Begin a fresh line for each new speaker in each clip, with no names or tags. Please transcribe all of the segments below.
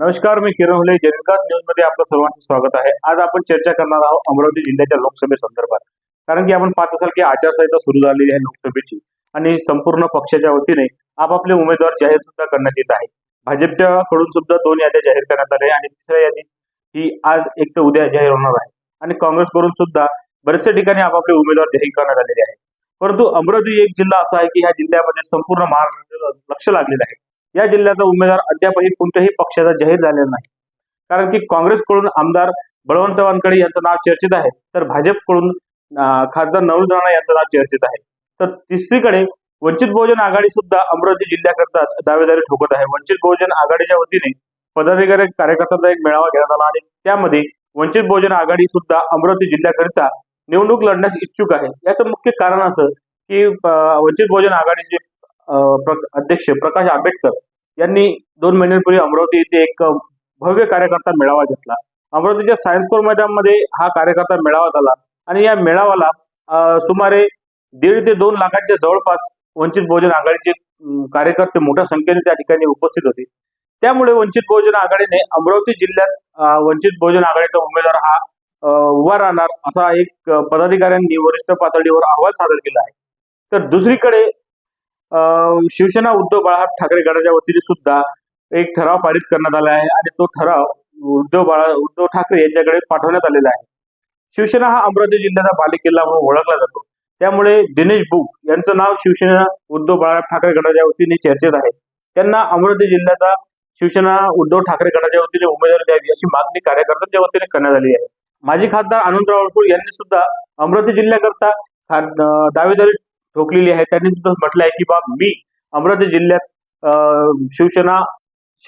नमस्कार मी किरण हुले जनकात न्यूजमध्ये आपलं सर्वांचं स्वागत आहे. आज आपण चर्चा करणार आहोत अमरावती जिल्ह्याच्या लोकसभेसंदर्भात कारण की आपण पाहत असाल की आचारसंहिता सुरू झालेली आहे लोकसभेची आणि संपूर्ण पक्षाच्या वतीने आपापले उमेदवार जाहीर सुद्धा करण्यात येत आहे भाजपच्या कडून सुद्धा दोन याद्या जाहीर करण्यात आल्या आणि तिसऱ्या यादी ही आज एक तर उद्या जाहीर होणार आहे. आणि काँग्रेसकडून सुद्धा बरेचशा ठिकाणी आपापले उमेदवार जाहीर करण्यात आलेले आहे परंतु अमरावती एक जिल्हा असा आहे की ह्या जिल्ह्यामध्ये संपूर्ण महाराष्ट्राला लक्ष लागलेलं आहे. या जिल्ह्याचा उमेदवार अद्यापही कोणत्याही पक्षाचा जाहीर झालेला नाही. कारण की काँग्रेसकडून आमदार बळवंत वानकडे यांचं नाव चर्चेत आहे तर भाजपकडून खासदार नवल राणा यांचं नाव चर्चेत आहे. तर तिसरीकडे वंचित बहुजन आघाडी सुद्धा अमरावती जिल्ह्याकरता दावेदारी ठोकत आहे. वंचित बहुजन आघाडीच्या वतीने पदाधिकारी कार्यकर्त्यांचा एक मेळावा घेण्यात आला आणि त्यामध्ये वंचित बहुजन आघाडी सुद्धा अमरावती जिल्ह्याकरिता निवडणूक लढण्यास इच्छुक आहे. याचं मुख्य कारण असं की वंचित बहुजन आघाडीचे अध्यक्ष प्रकाश आंबेडकर यांनी दोन महिन्यांपूर्वी अमरावती येथे एक भव्य कार्यकर्ता मेळावा घेतला. अमरावतीच्या सायन्स कोर मैदानमध्ये हा कार्यकर्ता मेळावा झाला आणि या मेळाव्याला सुमारे दीड ते दोन लाखांच्या जवळपास वंचित बहुजन आघाडीचे कार्यकर्ते मोठ्या संख्येने त्या ठिकाणी उपस्थित होते. त्यामुळे वंचित बहुजन आघाडीने अमरावती जिल्ह्यात वंचित बहुजन आघाडीचा उमेदवार हा उभा राहणार असा एक पदाधिकाऱ्यांनी वरिष्ठ पातळीवर अहवाल सादर केला आहे. तर दुसरीकडे शिवसेना उद्धव बाळासाहेब ठाकरे गटाच्या वतीने सुद्धा एक ठराव पारित करण्यात आला आहे आणि तो ठराव उद्धव बाळा उद्धव ठाकरे यांच्याकडे पाठवण्यात आलेला आहे. शिवसेना हा अमरावती जिल्ह्याचा बालेकिल्ला म्हणून ओळखला जातो. त्यामुळे दिनेश बुक यांचं नाव शिवसेना उद्धव बाळासाहेब ठाकरे गटाच्या वतीने चर्चेत आहे. त्यांना अमरावती जिल्ह्याचा शिवसेना उद्धव ठाकरे गटाच्या वतीने उमेदवारी द्यावी अशी मागणी कार्यकर्त्यांच्या वतीने करण्यात आली आहे. माजी खासदार आनंदराव अडसूळ यांनी सुद्धा अमरावती जिल्ह्याकरता दावेदारी ठोकलेली आहे. त्यांनी सुद्धा म्हटलं आहे की बा मी अमरावती जिल्ह्यात शिवसेना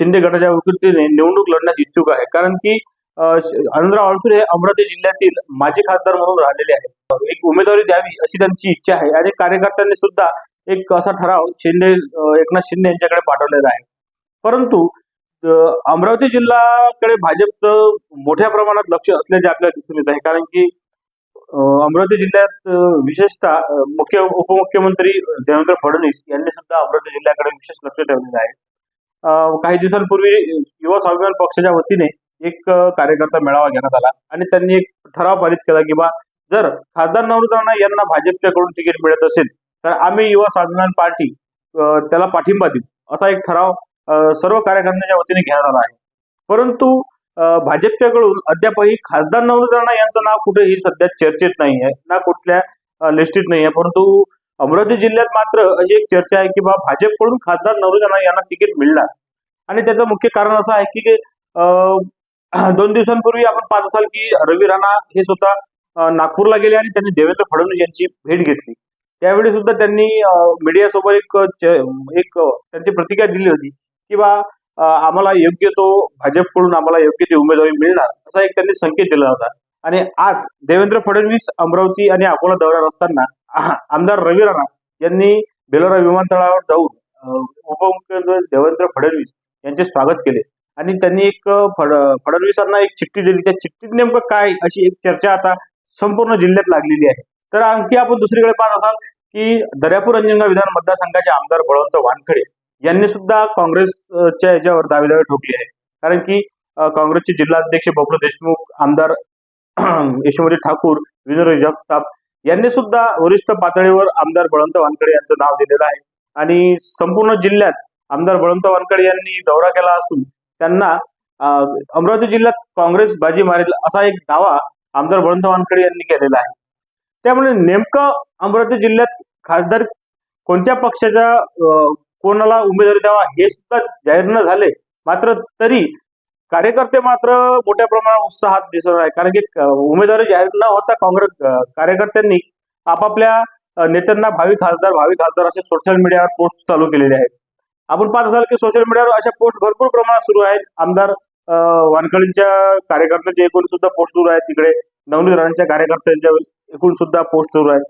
शिंदे गटाच्या वकृतीने निवडणूक लढण्यास इच्छुक आहे. कारण की आनंदराव अडसूळ हे अमरावती जिल्ह्यातील माजी खासदार म्हणून राहिलेले आहेत. एक उमेदवारी द्यावी अशी त्यांची इच्छा आहे. आणि कार्यकर्त्यांनी सुद्धा एक असा ठराव शिंदे एकनाथ शिंदे यांच्याकडे पाठवलेला आहे. परंतु अमरावती जिल्ह्याकडे भाजपचं मोठ्या प्रमाणात लक्ष असल्याचे आपल्याला दिसून येत आहे. कारण की अमरावती जिल्ह्यात विशेषतः मुख्य उपमुख्यमंत्री देवेंद्र फडणवीस यांनी सुद्धा अमरावती जिल्ह्याकडे विशेष लक्ष ठेवलेलं आहे. काही दिवसांपूर्वी युवा स्वाभिमान पक्षाच्या वतीने एक कार्यकर्ता मेळावा घेण्यात आला आणि त्यांनी एक ठराव पारित केला की बा जर खासदार नवनीत यांना भाजपच्याकडून तिकीट मिळत असेल तर आम्ही युवा स्वाभिमान पार्टी त्याला पाठिंबा देऊ असा एक ठराव सर्व कार्यकर्त्यांच्या वतीने घेण्यात आला आहे. परंतु भाजपच्याकडून अद्यापही खासदार नवनीत राणा यांचं नाव कुठेही सध्या चर्चेत नाही आहे ना कुठल्या लिस्टीत नाही आहे परंतु अमरावती जिल्ह्यात मात्र अशी एक चर्चा आहे की बा भाजपकडून खासदार नवनीत राणा यांना तिकीट मिळणार. आणि त्याचं मुख्य कारण असं आहे की दोन दिवसांपूर्वी आपण पाहत असाल की रवी राणा हे स्वतः नागपूरला गेले आणि त्यांनी देवेंद्र फडणवीस यांची भेट घेतली. त्यावेळी सुद्धा त्यांनी मीडियासोबत एक एक त्यांची प्रतिक्रिया दिली होती की बा आम्हाला योग्य तो भाजपकडून आम्हाला योग्य ती उमेदवारी मिळणार असा एक त्यांनी संकेत दिला होता. आणि आज देवेंद्र फडणवीस अमरावती आणि अकोला दौऱ्यावर असताना आमदार रवी राणा यांनी बेलोरा विमानतळावर जाऊन उपमुख्यमंत्री देवेंद्र फडणवीस यांचे स्वागत केले. आणि त्यांनी एक फड फडणवीसांना एक चिठ्ठी दिली. त्या चिठ्ठीत नेमकं काय अशी एक चर्चा आता संपूर्ण जिल्ह्यात लागलेली आहे. तर आणखी आपण दुसरीकडे पाहत असाल की दर्यापूर अंजनगाव विधान मतदारसंघाचे आमदार बळवंत वानखडे यांनी सुद्धा काँग्रेसच्या याच्यावर दावेदावे ठोकली आहे कारण की काँग्रेसचे जिल्हाध्यक्ष बबलू देशमुख आमदार यशोमती ठाकूर विनोद जगताप यांनी सुद्धा वरिष्ठ पातळीवर आमदार बळवंत वानकडे यांचं नाव दिलेलं आहे. आणि संपूर्ण जिल्ह्यात आमदार बळवंत वानकडे यांनी दौरा केला असून त्यांना अमरावती जिल्ह्यात काँग्रेस बाजी मारेल असा एक दावा आमदार बळवंत वानकडे यांनी केलेला आहे. त्यामुळे नेमकं अमरावती जिल्ह्यात खासदार कोणत्या पक्षाच्या अं, कोणाला उमेदवारी द्यावा हे सुद्धा जाहीर न झाले मात्र तरी कार्यकर्ते मात्र मोठ्या प्रमाणात उत्साहात दिसत आहे कारण की उमेदवारी जाहीर न होता काँग्रेस कार्यकर्त्यांनी आपापल्या नेत्यांना भावी खासदार भावी खासदार असे सोशल मीडियावर पोस्ट चालू केलेले आहेत. आपण पाहत असाल की सोशल मीडियावर अशा पोस्ट भरपूर प्रमाणात सुरू आहेत. आमदार वानखळींच्या कार्यकर्त्यांचे एकूण सुद्धा पोस्ट सुरू आहेत. तिकडे नवनीत राणांच्या कार्यकर्त्यांच्या एकूण सुद्धा पोस्ट सुरू आहेत.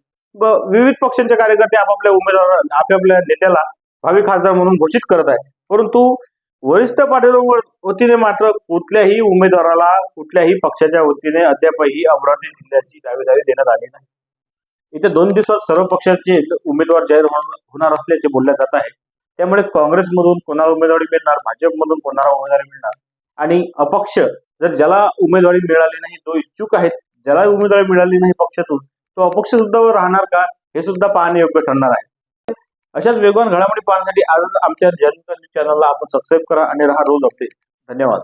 विविध पक्षांचे कार्यकर्ते आपापल्या उमेदवार आपापल्या नेत्याला भावी खासदार म्हणून घोषित करत आहे. परंतु वरिष्ठ पाटील वतीने मात्र कुठल्याही उमेदवाराला कुठल्याही पक्षाच्या वतीने अद्यापही अमरावती जिल्ह्याची दावेदारी देण्यात आली नाही. येत्या दोन दिवसात सर्व पक्षाचे उमेदवार जाहीर होणार होणार असल्याचे बोलले जात आहे. त्यामुळे काँग्रेसमधून कोणाला उमेदवारी मिळणार भाजपमधून कोणाला उमेदवारी मिळणार? आणि अपक्ष जर ज्याला उमेदवारी मिळाली नाही जो इच्छुक आहेत ज्याला उमेदवारी मिळाली नाही पक्षातून तो अपक्ष सुद्धा राहणार का? हे सुद्धा पाहणे योग्य ठरणार आहे. अशाच वेगवान घडामोडी पाहण्यासाठी आजच आमच्या जनता न्यूज चॅनलला आपण सबस्क्राईब करा आणि राहा रोज अपडेट धन्यवाद.